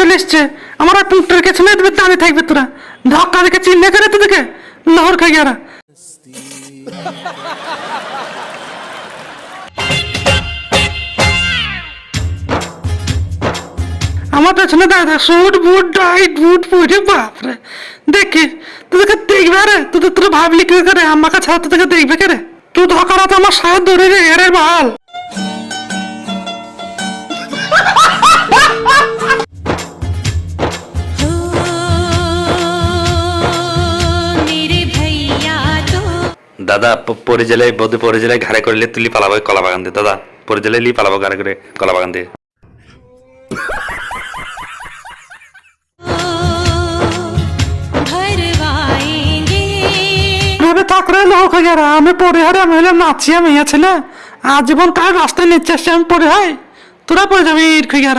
চলে এসছে। আমার আর পুঁটটার কাছে মেয়ে দেবে দাঁড়িয়ে থাকবে তোরা। ধাক্কা দেখে চিল্লে করে তোদেরকে। লহর খাই গিয়ারা আমার পেছনে দাদা সুট বুট, ডাইট, বুট পরে বাপরে। দেখি, তোদেরকে দেখবে রে তোদের তোরা ভাবলি কি করে? আমাকে ছাড়া তোদেরকে দেখবে কে রে তুই ধকারা তো আমার সাহেব ধরে রে এরে বাল। দাদা পরে জেলায় বোধ পরে জেলায় ঘাড়ে করলে তুলি পালাবো কলা বাগান দিয়ে দাদা, পরে জেলায় লি পালাবো ঘাড়ে করে কলা বাগান দিয়ে আজীবন কার রাস্তায় নিচ্ছে আমি পরে হয়। তোরা পরে যাবি ইট খুঁজে